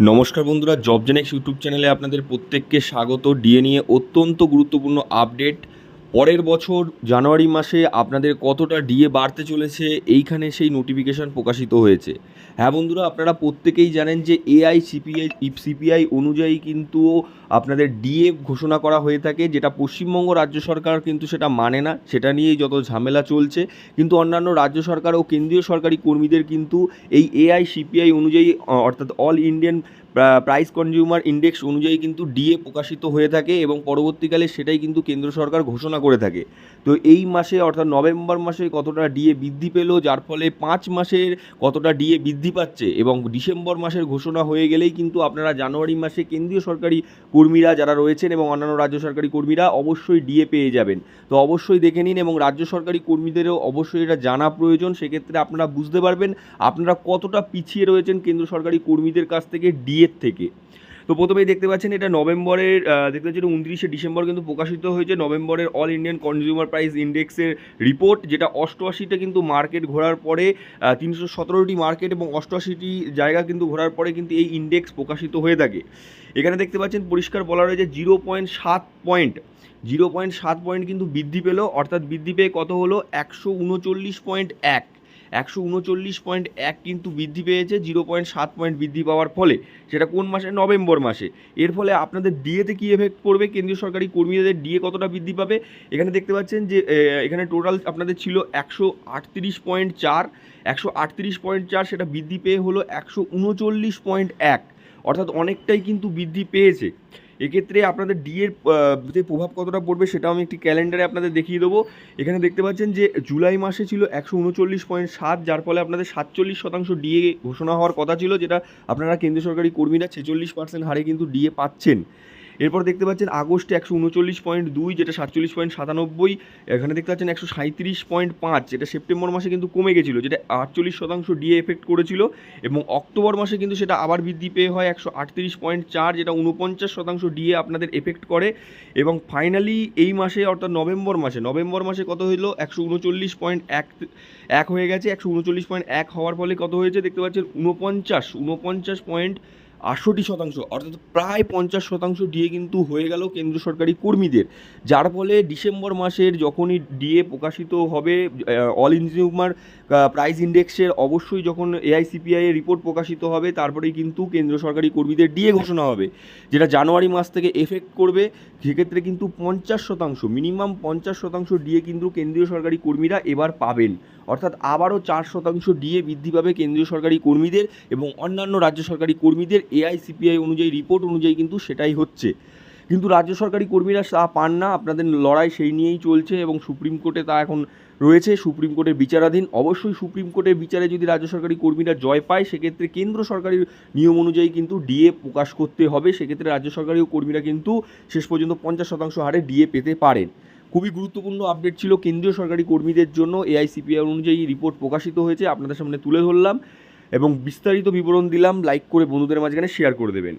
নমস্কার বন্ধুরা job Genex YouTube চ্যানেলে আপনাদের প্রত্যেককে স্বাগত। ডিএ নিয়ে অত্যন্ত গুরুত্বপূর্ণ আপডেট। পরের বছর জানুয়ারি মাসে আপনাদের কতটা ডিএ বাড়তে চলেছে, এইখানে সেই নোটিফিকেশন প্রকাশিত হয়েছে। হ্যাঁ বন্ধুরা, আপনারা প্রত্যেকেই জানেন যে এআই সিপিআই সিপিআই অনুযায়ী কিন্তু আপনাদের ডিএ ঘোষণা করা হয়ে থাকে, যেটা পশ্চিমবঙ্গ রাজ্য সরকার কিন্তু সেটা মানে না, সেটা নিয়েই যত ঝামেলা চলছে। কিন্তু অন্যান্য রাজ্য সরকার ও কেন্দ্রীয় সরকারি কর্মীদের কিন্তু এই এআই সিপিআই অনুযায়ী, অর্থাৎ all Indian price consumer index অনুযায়ী কিন্তু ডিএ প্রকাশিত হয়ে থাকে এবং পরবর্তীকালে সেটাই কিন্তু কেন্দ্র সরকার ঘোষণা করে থাকে। তো এই মাসে অর্থাৎ নভেম্বর মাসে কতটা ডিএ বৃদ্ধি পেল, যার ফলে পাঁচ মাসের কতটা ডিএ বৃদ্ধি পাচ্ছে এবং ডিসেম্বর মাসের ঘোষণা হয়ে গেলেই কিন্তু আপনারা জানুয়ারি মাসে কেন্দ্রীয় সরকারি কর্মীরা যারা রয়েছেন এবং অন্যান্য রাজ্য সরকারি কর্মীরা অবশ্যই ডিএ পেয়ে যাবেন। তো অবশ্যই দেখে নিন এবং রাজ্য সরকারি কর্মীদেরও অবশ্যই এটা জানা প্রয়োজন, সেক্ষেত্রে আপনারা বুঝতে পারবেন আপনারা কতটা পিছিয়ে রয়েছেন কেন্দ্র সরকারি কর্মীদের কাছ থেকে ডিএর থেকে। তো প্রথমেই দেখতে পাচ্ছেন এটা নভেম্বরের দেখতে পাচ্ছেন উনত্রিশে ডিসেম্বর কিন্তু প্রকাশিত হয়েছে। নভেম্বরের অল ইন্ডিয়ান কনজিউমার প্রাইস ইন্ডেক্সের রিপোর্ট যেটা অষ্টআশিটা কিন্তু মার্কেট ঘোরার পরে তিনশো সতেরোটি মার্কেট এবং অষ্টআশিটি জায়গা কিন্তু ঘোরার পরে কিন্তু এই ইন্ডেক্স প্রকাশিত হয়ে থাকে। এখানে দেখতে পাচ্ছেন পরিষ্কার বলা রয়েছে জিরো পয়েন্ট সাত পয়েন্ট। জিরো পয়েন্ট সাত পয়েন্ট কিন্তু বৃদ্ধি পেল, অর্থাৎ বৃদ্ধি পেয়ে কত হলো? একশো উনচল্লিশ পয়েন্ট এক। একশো উনচল্লিশ পয়েন্ট এক কিন্তু বৃদ্ধি পেয়েছে, জিরো পয়েন্ট সাত পয়েন্ট বৃদ্ধি পাওয়ার ফলে। সেটা কোন মাসে? নভেম্বর মাসে। এর ফলে আপনাদের ডিএতে কী এফেক্ট পড়বে? কেন্দ্রীয় সরকারি কর্মীদের ডিএ কতটা বৃদ্ধি পাবে? এখানে দেখতে পাচ্ছেন যে এখানে টোটাল আপনাদের ছিল একশো আটত্রিশ পয়েন্ট চার। একশো আটত্রিশ পয়েন্ট চার সেটা বৃদ্ধি পেয়ে হলো একশো উনচল্লিশ পয়েন্ট এক। অর্থাৎ অনেকটাই কিন্তু বৃদ্ধি পেয়েছে। এক্ষেত্রে আপনাদের ডিএর যে প্রভাব কতটা পড়বে সেটাও আমি একটি ক্যালেন্ডারে আপনাদের দেখিয়ে দেবো। এখানে দেখতে পাচ্ছেন যে জুলাই মাসে ছিল একশো উনচল্লিশ পয়েন্ট সাত, যার ফলে আপনাদের সাতচল্লিশ শতাংশ ডিএ ঘোষণা হওয়ার কথা ছিল, যেটা আপনারা কেন্দ্রীয় সরকারি কর্মীরা ছেচল্লিশ পার্সেন্ট হারে কিন্তু ডিএ পাচ্ছেন। এরপর দেখতে পাচ্ছেন আগস্টে একশো উনচল্লিশ পয়েন্ট দুই, যেটা সাতচল্লিশ পয়েন্ট সাতানব্বই, এখানে দেখতে পাচ্ছেন একশো সাঁত্রিশ পয়েন্ট পাঁচ, যেটা সেপ্টেম্বর মাসে কিন্তু কমে গেছিল, যেটা আটচল্লিশ শতাংশ ডিএ এফেক্ট করেছিল, এবং অক্টোবর মাসে কিন্তু সেটা আবার বৃদ্ধি পেয়ে হয় একশো আটত্রিশ পয়েন্ট চার, যেটা উনপঞ্চাশ শতাংশ ডিএ আপনাদের এফেক্ট করে, এবং ফাইনালি এই মাসে অর্থাৎ নভেম্বর মাসে নভেম্বর মাসে কত হলো একশো উনচল্লিশ পয়েন্ট এক এক হয়ে গেছে, একশো উনচল্লিশ পয়েন্ট এক হওয়ার ফলে কত হয়েছে? দেখতে পাচ্ছেন উনপঞ্চাশ উনপঞ্চাশ পয়েন্ট আটষট্টি শতাংশ, অর্থাৎ প্রায় পঞ্চাশ শতাংশ ডিএ কিন্তু হয়ে গেল কেন্দ্র সরকারি কর্মীদের। যার ফলে ডিসেম্বর মাসের যখনই ডিএ প্রকাশিত হবে অল ইনজিউমার প্রাইস ইন্ডেক্সের অবশ্যই যখন এআইসিপিআই এর রিপোর্ট প্রকাশিত হবে, তারপরেই কিন্তু কেন্দ্র সরকারি কর্মীদের ডিএ ঘোষণা হবে, যেটা জানুয়ারি মাস থেকে এফেক্ট করবে। সেক্ষেত্রে কিন্তু পঞ্চাশ শতাংশ মিনিমাম পঞ্চাশ শতাংশ ডিএ কিন্তু কেন্দ্রীয় সরকারি কর্মীরা এবার পাবেন। অর্থাৎ আবারও চার শতাংশ ডিএ বৃদ্ধি পাবে কেন্দ্রীয় সরকারি কর্মীদের এবং অন্যান্য রাজ্য সরকারি কর্মীদের এআইসিপিআই অনুযায়ী, রিপোর্ট অনুযায়ী কিন্তু সেটাই হচ্ছে। কিন্তু রাজ্য সরকারি কর্মীরা তা পান না। আপনাদের লড়াই সেই নিয়েই চলছে এবং সুপ্রিম কোর্টে তা এখন রয়েছে। সুপ্রিম কোর্টের বিচারাধীন। অবশ্যই সুপ্রিম কোর্টের বিচারে যদি রাজ্য সরকারি কর্মীরা জয় পায়, সেক্ষেত্রে কেন্দ্র সরকারের নিয়ম অনুযায়ী কিন্তু ডিএ প্রকাশ করতে হবে। সেক্ষেত্রে রাজ্য সরকারি কর্মীরা কিন্তু শেষ পর্যন্ত পঞ্চাশ শতাংশ হারে ডিএ পেতে পারেন। খুবই গুরুত্বপূর্ণ আপডেট ছিল কেন্দ্রীয় সরকারি কর্মীদের জন্য। এআইসিপিআই অনুযায়ী রিপোর্ট প্রকাশিত হয়েছে। আপনাদের সামনে তুলে ধরলাম। এবং বিস্তারিত বিবরণ দিলাম লাইক করে বন্ধুদের মাঝখানে শেয়ার করে দেবেন।